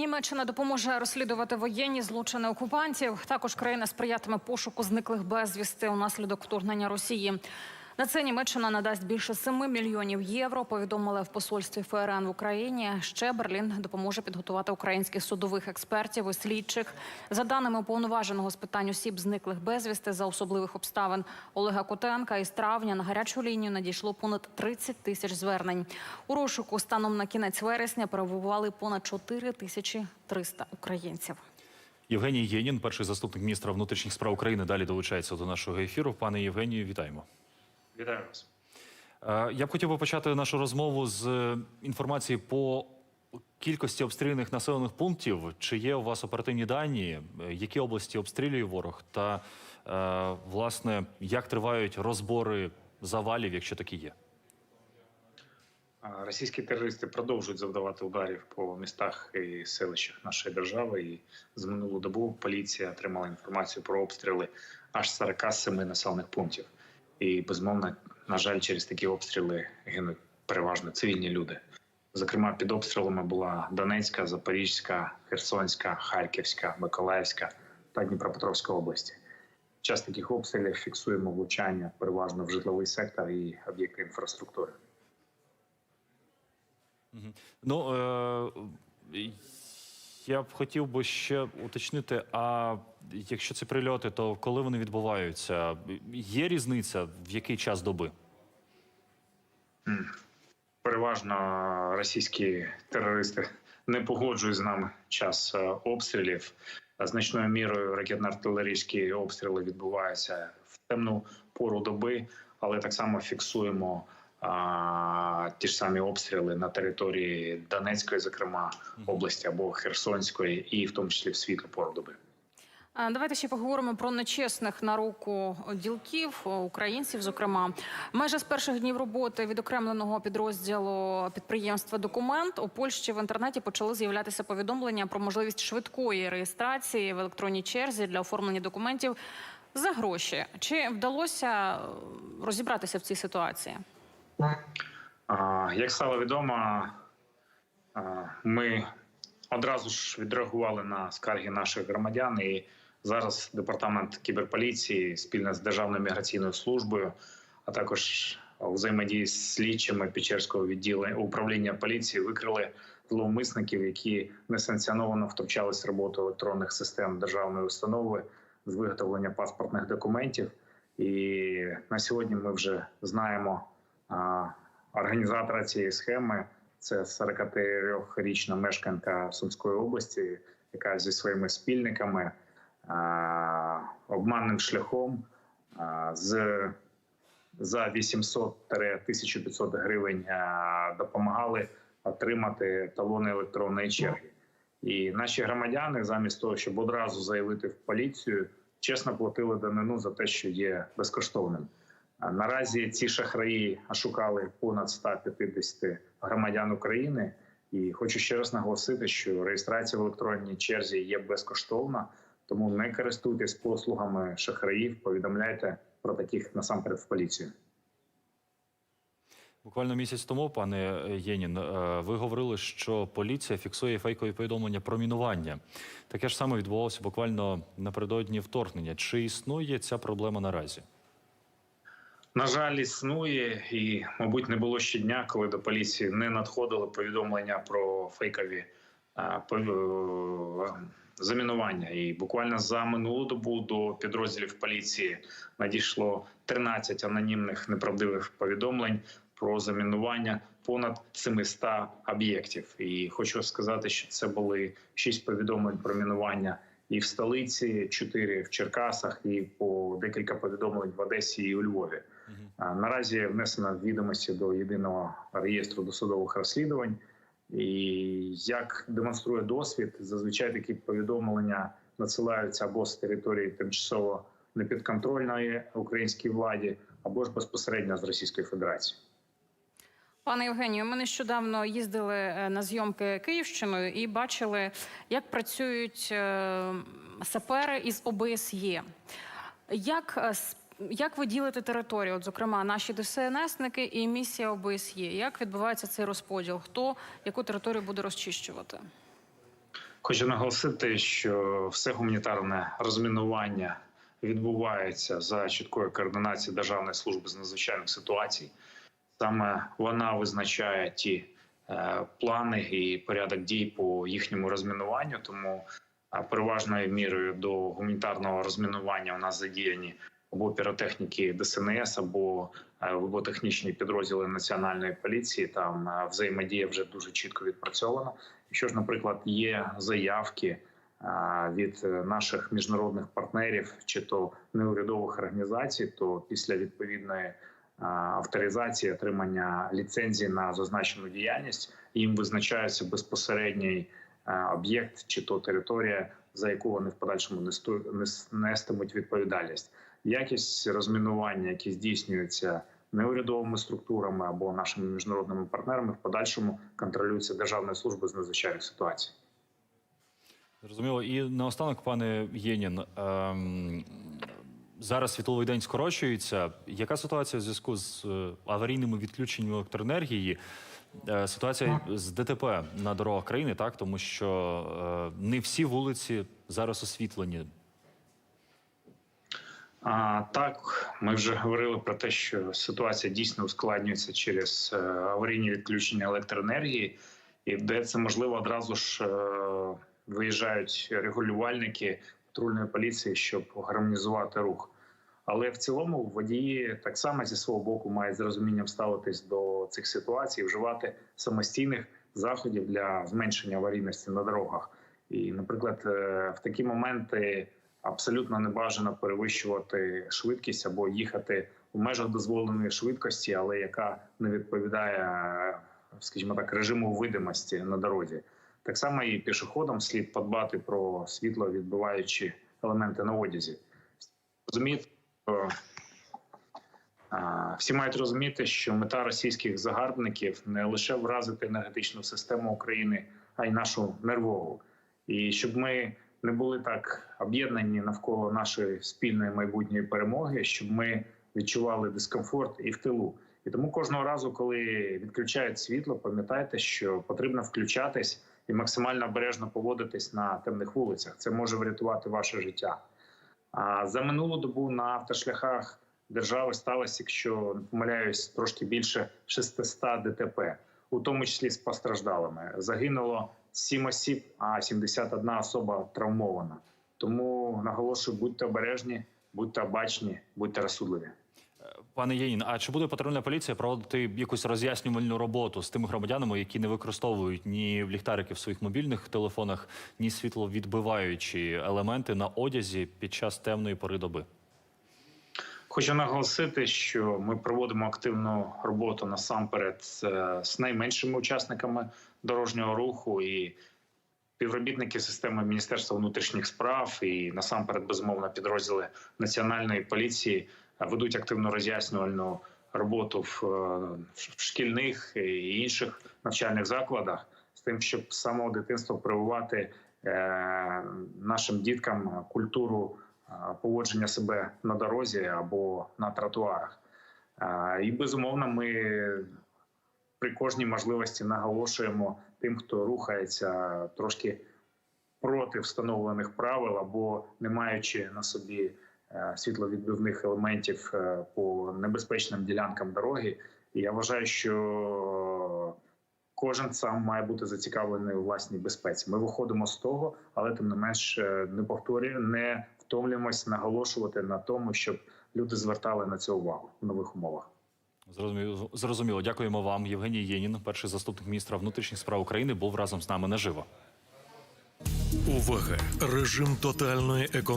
Німеччина допоможе розслідувати воєнні злочини окупантів. Також країна сприятиме пошуку зниклих безвісти унаслідок вторгнення Росії. На це Німеччина надасть більше 7 мільйонів євро. Повідомили в посольстві ФРН в Україні. Ще Берлін допоможе підготувати українських судових експертів і слідчих. За даними уповноваженого з питань осіб зниклих безвісти за особливих обставин Олега Котенка із травня на гарячу лінію надійшло понад 30 тисяч звернень. У розшуку станом на кінець вересня перебували понад 4 тисячі 300 українців. Євгеній Єнін, перший заступник міністра внутрішніх справ України, далі долучається до нашого ефіру. Пане Євгенію, вітаємо. Вітаю вас. Е, Я б хотів би почати нашу розмову з е, інформації по кількості обстріляних населених пунктів. Чи є у вас оперативні дані? Е, Які області обстрілює ворог? Та власне як тривають розбори завалів, якщо такі є? Російські терористи продовжують завдавати ударів по містах і селищах нашої держави. І з минулу добу поліція отримала інформацію про обстріли аж 47 населених пунктів. І безумовно, на жаль, через такі обстріли гинуть переважно цивільні люди. Зокрема, під обстрілами була Донецька, Запорізька, Херсонська, Харківська, Миколаївська та Дніпропетровська області. Час таких обстрілів фіксуємо влучання переважно в житловий сектор і об'єкти інфраструктури. Ну е, я б хотів би ще уточнити: а якщо це прильоти, то коли вони відбуваються? Є різниця в який час доби? переважно російські терористи не погоджують з нами час е, обстрілів. Значною мірою ракетно-артилерійські обстріли відбуваються в темну пору доби, але так само фіксуємо а, ті ж самі обстріли на території Донецької, зокрема області або Херсонської, і в тому числі в світлу пору доби. Давайте ще поговоримо про нечесних на руку ділків, українців. Зокрема, майже з перших днів роботи відокремленого підрозділу підприємства Документ у Польщі в інтернеті почали з'являтися повідомлення про можливість швидкої реєстрації в електронній черзі для оформлення документів за гроші. Чи вдалося розібратися в цій ситуації? Як стало відомо, ми одразу ж відреагували на скарги наших громадян. І зараз департамент кіберполіції спільно з Державною міграційною службою, а також взаємодії з слідчими Печерського відділення управління поліції викрили зловмисників, які несанкціоновано втручались в роботу електронних систем державної установи з виготовлення паспортних документів. І на сьогодні ми вже знаємо організатора цієї схеми. Це 43-річна мешканка Сумської області, яка зі своїми спільниками обманним шляхом з за 800-1500 гривень допомагали отримати талони електронної черги. І наші громадяни, замість того, щоб одразу заявити в поліцію, чесно платили данину за те, що є безкоштовним. Наразі ці шахраї ошукали понад 150 громадян України. І хочу ще раз наголосити, що реєстрація в електронній черзі є безкоштовна, тому не користуйтесь послугами шахраїв. Повідомляйте про таких насамперед в поліцію. Буквально місяць тому, пане Єнін, е, ви говорили, що поліція фіксує фейкові повідомлення про мінування. Таке ж саме відбувалося буквально напередодні вторгнення. Чи існує ця проблема наразі? На жаль, існує і, мабуть, не було щодня, коли до поліції не надходили повідомлення про фейкові а, пов- е, замінування. І буквально за минулу добу до підрозділів поліції надійшло 13 анонімних неправдивих повідомлень про замінування понад 700 об'єктів. І хочу сказати, що це були 6 повідомлень про мінування і в столиці, 4 в Черкасах, і по декілька повідомлень в Одесі і у Львові. Наразі внесено відомості до єдиного реєстру досудових розслідувань. І як демонструє досвід, зазвичай такі повідомлення надсилаються або з території тимчасово непідконтрольної українській владі, або ж безпосередньо з Російської Федерації. Пане Євгенію, ми нещодавно їздили е, на зйомки Київщиною і бачили, як працюють е, сапери із ОБСЄ. Як, е, як ви ділите територію? От, зокрема, наші ДСНСники і місія ОБСЄ. Як відбувається цей розподіл? Хто яку територію буде розчищувати? Хочу наголосити, що все гуманітарне розмінування відбувається за чіткою координацією Державної служби з надзвичайних ситуацій. Саме вона визначає ті е, плани і порядок дій по їхньому розмінуванню. Тому е, переважною мірою до гуманітарного розмінування у нас задіяні або піротехніки ДСНС, або е, виботехнічні підрозділи національної поліції. Там е, взаємодія вже дуже чітко відпрацьована. Якщо ж, наприклад, є заявки е, від наших міжнародних партнерів чи то неурядових організацій, то після відповідної авторизації отримання ліцензії на зазначену діяльність їм визначається безпосередній об'єкт чи то територія, за яку вони в подальшому нестимуть відповідальність. Якість розмінування, які здійснюються неурядовими структурами або нашими міжнародними партнерами, в подальшому контролюється Державною службою з надзвичайних ситуацій. Зрозуміло. І наостанок, пане Єнін, ем, зараз світловий день скорочується. Яка ситуація в зв'язку з е, аварійними відключеннями електроенергії? Е, Ситуація з ДТП на дорогах країни, так тому що е, не всі вулиці зараз освітлені. А, так, ми вже говорили про те, що ситуація дійсно ускладнюється через е, аварійні відключення електроенергії, і де це можливо одразу ж виїжджають регулювальники патрульної поліції, щоб гармонізувати рух. Але в цілому водії так само зі свого боку мають з розумінням ставитись до цих ситуацій, вживати самостійних заходів для зменшення аварійності на дорогах. І, наприклад, е, в такі моменти абсолютно не бажано перевищувати швидкість або їхати у межах дозволеної швидкості, але яка не відповідає, е, скажімо так, режиму видимості на дорозі. Так само і пішоходам слід подбати про світло відбиваючі елементи на одязі. Розумієте, всі мають розуміти, що мета російських загарбників не лише вразити енергетичну систему України, а й нашу нервову. І щоб ми не були так об'єднані навколо нашої спільної майбутньої перемоги, щоб ми відчували дискомфорт і в тилу. І тому кожного разу, коли відключають світло, пам'ятайте, що потрібно включатись і максимально обережно поводитись на темних вулицях. Це може врятувати ваше життя. А за минулу добу на автошляхах держави сталося, якщо не помиляюсь, трошки більше 600 ДТП, у тому числі з постраждалими. Загинуло 7 осіб, а 71 особа травмована. Тому наголошую, будьте обережні, будьте обачні, будьте розсудливі. Пане Єнін, а чи буде патрульна поліція проводити якусь роз'яснювальну роботу з тими громадянами, які не використовують ні ліхтарики в своїх мобільних телефонах, ні світловідбиваючі елементи на одязі під час темної пори доби? Хочу наголосити, що ми проводимо активну роботу насамперед е, з найменшими учасниками дорожнього руху і співробітники системи Міністерства внутрішніх справ і насамперед безумовно підрозділи національної поліції е, ведуть активну роз'яснювальну роботу в, е, в шкільних і інших навчальних закладах з тим, щоб з самого дитинства прививати е, нашим діткам культуру е, поводження себе на дорозі або на тротуарах. І безумовно, ми при кожній можливості наголошуємо тим, хто рухається трошки проти встановлених правил або не маючи на собі світловідбивних елементів е, по небезпечним ділянкам дороги. І я вважаю, що кожен сам має бути зацікавлений у власній безпеці. Ми виходимо з того, але тим не менш е, не повторюю, не втомлюємось наголошувати на тому, щоб люди звертали на це увагу в нових умовах. Зрозуміло, зрозуміло. Дякуємо вам. Євгеній Єнін, перший заступник міністра внутрішніх справ України, був разом з нами наживо. Увага! Режим тотальної економії.